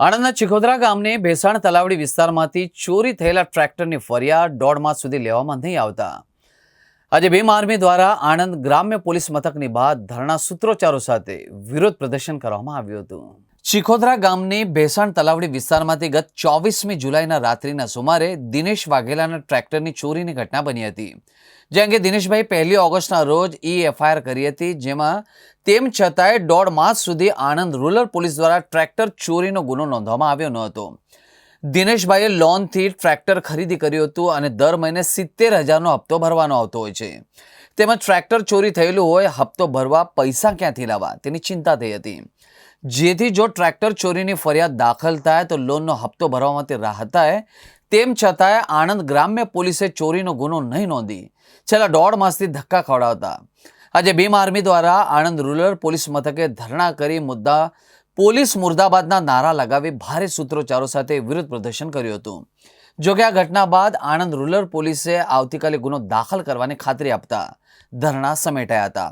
આણંદના ચિખોદરા ગામને ભેસાણ તલાવડી વિસ્તારમાંથી ચોરી થયેલા ટ્રેક્ટરની ફરિયાદ દોઢ માસ સુધી લેવામાં નહીં આવતા. આજે ભીમ આર્મી દ્વારા આણંદ ગ્રામ્ય પોલીસ મથકની બહાર ધરણા સૂત્રોચ્ચારો સાથે વિરોધ પ્રદર્શન કરવામાં આવ્યું હતું. ચિખોદરા ગામની ભેસાણ તલાવડી વિસ્તારમાંથી ગત ચોવીસમી જુલાઈના રાત્રિના સુમારે દિનેશ વાઘેલાના ટ્રેક્ટરની ચોરીની ઘટના બની હતી. જે અંગે દિનેશભાઈ પહેલી ઓગસ્ટના રોજ ઈ એફઆઈઆર કરી હતી, જેમાં તેમ છતાંય દોઢ માસ સુધી આણંદ રૂરલ પોલીસ દ્વારા ટ્રેક્ટર ચોરીનો ગુનો નોંધવામાં આવ્યો ન હતો. દિનેશભાઈએ લોનથી ટ્રેક્ટર ખરીદી કર્યું હતું અને દર મહિને સિત્તેર હજારનો હપ્તો ભરવાનો આવતો હોય છે. તેમાં ટ્રેક્ટર ચોરી થયેલું હોય, હપ્તો ભરવા પૈસા ક્યાંથી લાવવા તેની ચિંતા થઈ હતી. જેથી જો ટ્રેક્ટર ચોરીની ફરિયાદ દાખલ થાય તો લોનનો હપ્તો ભરવામાંથી રાહત થાય, તેમ છતાંય આણંદ ગ્રામ્ય પોલીસે ચોરીનો ગુનો નહીં નોંધી. છેલ્લા દોઢ માસથી ધક્કા ખવડાવતા. આજે ભીમ આર્મી દ્વારા આણંદ રૂરલ પોલીસ મથકે ધરણા કરી મુદ્દા પોલીસ મુર્દાબાદના નારા લગાવી ભારે સૂત્રોચ્ચારો સાથે વિરોધ પ્રદર્શન કર્યું હતું. જોકે આ ઘટના બાદ આણંદ રૂરલ પોલીસે આવતીકાલે ગુનો દાખલ કરવાની ખાતરી આપતા ધરણા સમેટાયા હતા.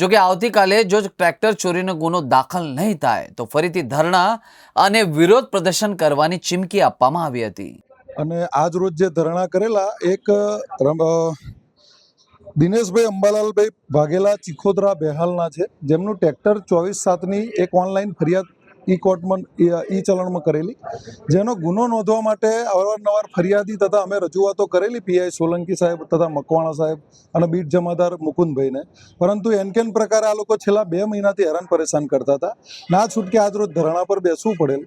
જોકે આવતીકાલે જો ટ્રેક્ટર ચોરીનો ગુનો દાખલ નહીં થાય, તો ફરીથી ધરણા અને વિરોધ પ્રદર્શન કરવાની ચીમકી આપવામાં આવી હતી. અને આજ રોજ જે ધરણા કરેલા, એક દિનેશભાઈ અંબાલાલભાઈ વાઘેલા ચિખોદરા બેહાલના છે. જેમનું ટ્રેક્ટર ચોવીસ સાતની એક ઓનલાઈન ફરિયાદ ઈ કોર્ટમાં, ઈ ચલણમાં કરેલી. જેનો ગુનો નોંધવા માટે અવારનવાર ફરિયાદી તથા અમે રજૂઆતો કરેલી પીઆઈ સોલંકી સાહેબ તથા મકવાણા સાહેબ અને બીટ જમાદાર મુકુંદભાઈને. પરંતુ એનકેન પ્રકારે આ લોકો છેલ્લા બે મહિનાથી હેરાન પરેશાન કરતા હતા. ના છૂટકે આજરોજ ધરણા પર બેસવું પડેલ.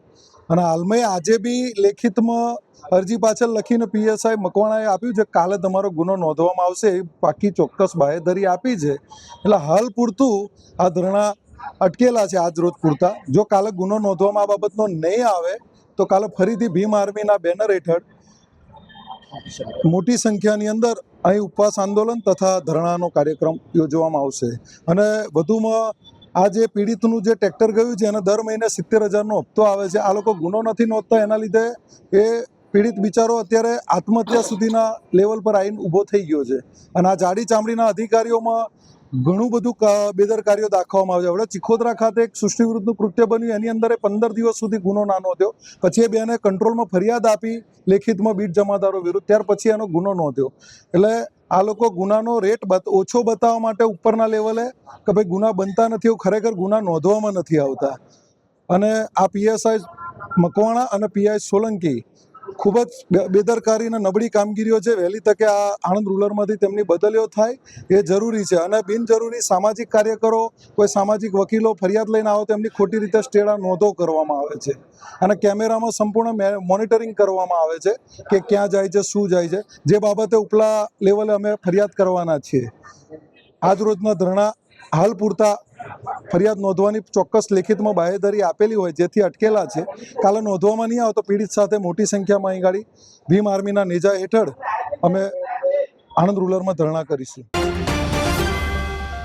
અને હાલમાં આજે બી લેખિતમાં અરજી પાછળ લખીને પીએસઆઈ મકવાણાએ આપ્યું છે કાલે તમારો ગુનો નોંધવામાં આવશે એ પાકી ચોક્કસ બાહેધરી આપી છે. એટલે હાલ પૂરતું આ ધરણા અટકેલા છે આજ રોજ પૂરતા જો કાલે ગુનો નોંધવામાં આ બાબતનો નહીં આવે, તો કાલે ફરીથી ભીમ આર્મીના બેનર હેઠળ મોટી સંખ્યાની અંદર અહીં ઉપવાસ આંદોલન તથા ધરણાનો કાર્યક્રમ યોજવામાં આવશે. અને વધુમાં આ જે પીડિતનું જે ટ્રેક્ટર ગયું છે, એને દર મહિને સિત્તેર હજારનો હપ્તો આવે છે. આ લોકો ગુનો નથી નોંધતા, એના લીધે એ પીડિત બિચારો અત્યારે આત્મહત્યા સુધીના લેવલ પર આવીને ઊભો થઈ ગયો છે. અને આ જાડી ચામડીના અધિકારીઓમાં ઘણું બધું બેદરકારીઓ દાખવવામાં આવે હવે ચિખોદરા ખાતે એક સૃષ્ટિ કૃત્ય બન્યું. એની અંદર પંદર દિવસ સુધી ગુનો ના થયો. પછી એ બેને કંટ્રોલમાં ફરિયાદ આપી, લેખિતમાં બીટ જમાદારો વિરુદ્ધ. ત્યાર પછી એનો ગુનો નોંધ્યો. એટલે આ લોકો ગુનાનો રેટ ઓછો બતાવવા માટે ઉપરના લેવલે કે ભાઈ ગુના બનતા નથી એવું ખરેખર ગુના નોંધવામાં નથી આવતા. અને આ પીએસઆઈ મકવાણા અને પીઆઈ સોલંકી ખૂબ જ બેદરકારી અને નબળી કામગીરીઓ છે. વહેલી તકે આ આણંદ રૂરલમાંથી તેમની બદલીઓ થાય એ જરૂરી છે અને બિનજરૂરી સામાજિક કાર્યકરો, કોઈ સામાજિક વકીલો ફરિયાદ લઈને આવો તો એમની ખોટી રીતે સ્ટેડા નોંધો કરવામાં આવે છે અને કેમેરામાં સંપૂર્ણ મોનિટરિંગ કરવામાં આવે છે કે ક્યાં જાય છે, શું જાય છે. જે બાબતે ઉપલા લેવલે અમે ફરિયાદ કરવાના છીએ. આજ રોજના ધરણા હાલ પૂરતા ફરિયાદ નોંધવાની ચોક્કસ લેખિતમાં બાહેધરી આપેલી હોય, જેથી અટકેલા છે. કાલે નોંધવામાં નહીં આવે તો પીડિત સાથે મોટી સંખ્યામાં અહીં ગાડી ભીમ આર્મીના નેજા હેઠળ અમે આણંદ રૂરલમાં ધરણા કરીશું.